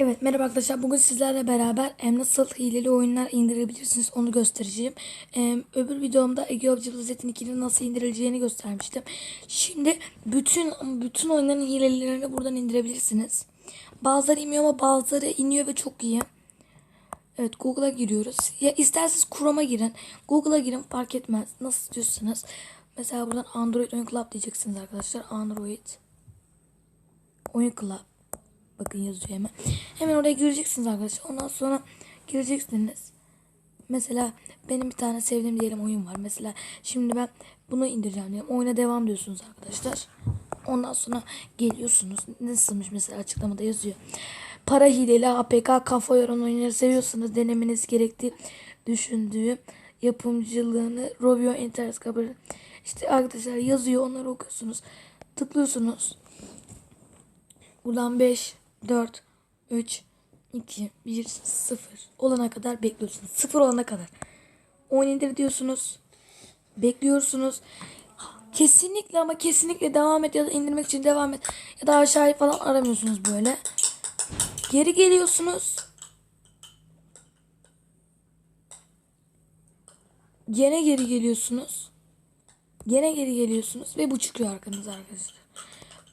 Evet merhaba arkadaşlar bugün sizlerle beraber em, nasıl hileli oyunlar indirebilirsiniz onu göstereceğim. Em, öbür videomda of Civilization 2'nin nasıl indirileceğini göstermiştim. Şimdi bütün bütün oyunların hilelerini buradan indirebilirsiniz. Bazıları inmiyor ama bazıları iniyor ve çok iyi. Evet Google'a giriyoruz. Ya isterseniz Chrome'a girin. Google'a girin fark etmez. Nasıl istiyorsanız. Mesela buradan Android Oyun Club diyeceksiniz arkadaşlar. Android Oyun Club. Bakın yazıyor hemen. Hemen oraya gireceksiniz arkadaşlar. Ondan sonra gireceksiniz. Mesela benim bir tane sevdiğim diyelim oyun var. Mesela şimdi ben bunu indireceğim diyelim. Oyuna devam diyorsunuz arkadaşlar. Ondan sonra geliyorsunuz. Nasılmış mesela açıklamada yazıyor. Para hileli APK kafa yoran oyunları seviyorsanız denemeniz gerektiği düşündüğü yapımcılığını Rovio Internet kabul işte arkadaşlar yazıyor onları okuyorsunuz. Tıklıyorsunuz. Buradan 5, 4, 3, 2, 1, 0 olana kadar bekliyorsunuz. 0 olana kadar. Oyun indir diyorsunuz. Bekliyorsunuz. Kesinlikle ama kesinlikle devam et ya da indirmek için devam et. Ya da aşağıya falan aramıyorsunuz böyle. Geri geliyorsunuz. Gene geri geliyorsunuz. Gene geri geliyorsunuz ve bu çıkıyor arkanıza arkadaşlar.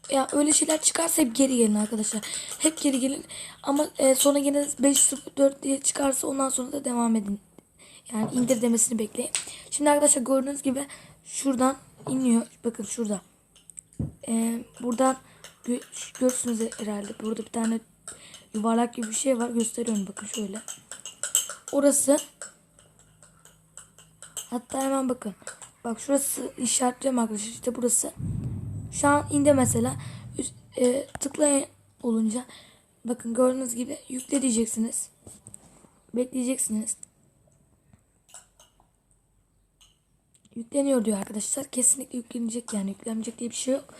Ya öyle şeyler çıkarsa hep geri gelin arkadaşlar. Hep geri gelin. Ama e, sonra yine 504 diye çıkarsa ondan sonra da devam edin. Yani indir demesini bekleyin. Şimdi arkadaşlar gördüğünüz gibi şuradan iniyor. Bakın şurada. E, buradan gö görürsünüz herhalde. Burada bir tane yuvarlak gibi bir şey var. Gösteriyorum bakın şöyle. Orası Hatta hemen bakın. Bak şurası işaretliyorum arkadaşlar. İşte burası. Şu an indi mesela. Üst, e, tıklayın olunca bakın gördüğünüz gibi yükle diyeceksiniz. Bekleyeceksiniz. Yükleniyor diyor arkadaşlar. Kesinlikle yüklenecek yani. Yüklenmeyecek diye bir şey yok.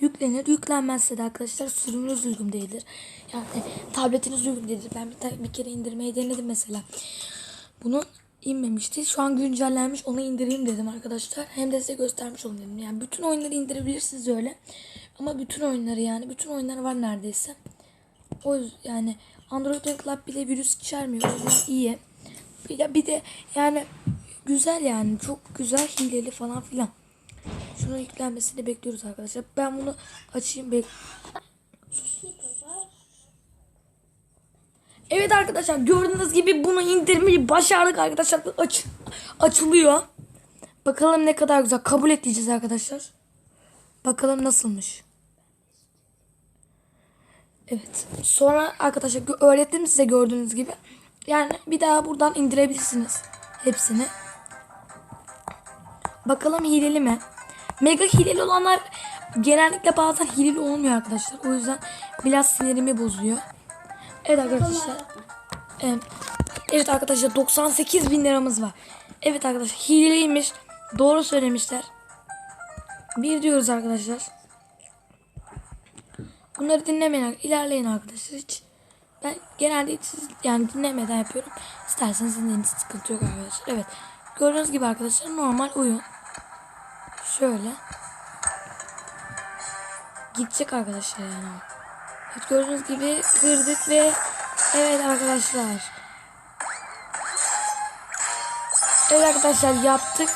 Yüklenir. Yüklenmezse de arkadaşlar sürümünüz uygun değildir. Yani tabletiniz uygun değildir. Ben bir, bir kere indirmeyi denedim mesela. Bunun inmemişti. Şu an güncellenmiş. Onu indireyim dedim arkadaşlar. Hem de size göstermiş olayım dedim. Yani bütün oyunları indirebilirsiniz öyle. Ama bütün oyunları yani bütün oyunları var neredeyse. O yüzden yani Android Oyun Club bile virüs içermiyor. O yüzden iyi. Bir de, bir de yani güzel yani. Çok güzel hileli falan filan. Şunun yüklenmesini bekliyoruz arkadaşlar. Ben bunu açayım. Bek Evet arkadaşlar gördüğünüz gibi bunu indirmeyi başardık arkadaşlar. Aç, açılıyor. Bakalım ne kadar güzel. Kabul et diyeceğiz arkadaşlar. Bakalım nasılmış. Evet. Sonra arkadaşlar öğrettim size gördüğünüz gibi. Yani bir daha buradan indirebilirsiniz. Hepsini. Bakalım hileli mi? Mega hileli olanlar genellikle bazen hileli olmuyor arkadaşlar. O yüzden biraz sinirimi bozuyor. Evet arkadaşlar. Evet, arkadaşlar 98 bin liramız var. Evet arkadaşlar hileliymiş. Doğru söylemişler. Bir diyoruz arkadaşlar. Bunları dinlemeyin. ilerleyin arkadaşlar hiç. Ben genelde hiç yani dinlemeden yapıyorum. İsterseniz dinleyin sıkıntı yok arkadaşlar. Evet. Gördüğünüz gibi arkadaşlar normal oyun. Şöyle. Gidecek arkadaşlar yani. Evet gördüğünüz gibi kırdık ve evet arkadaşlar. Evet arkadaşlar yaptık.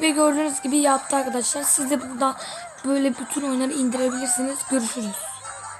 Ve gördüğünüz gibi yaptı arkadaşlar. Siz de buradan böyle bütün oyunları indirebilirsiniz. Görüşürüz.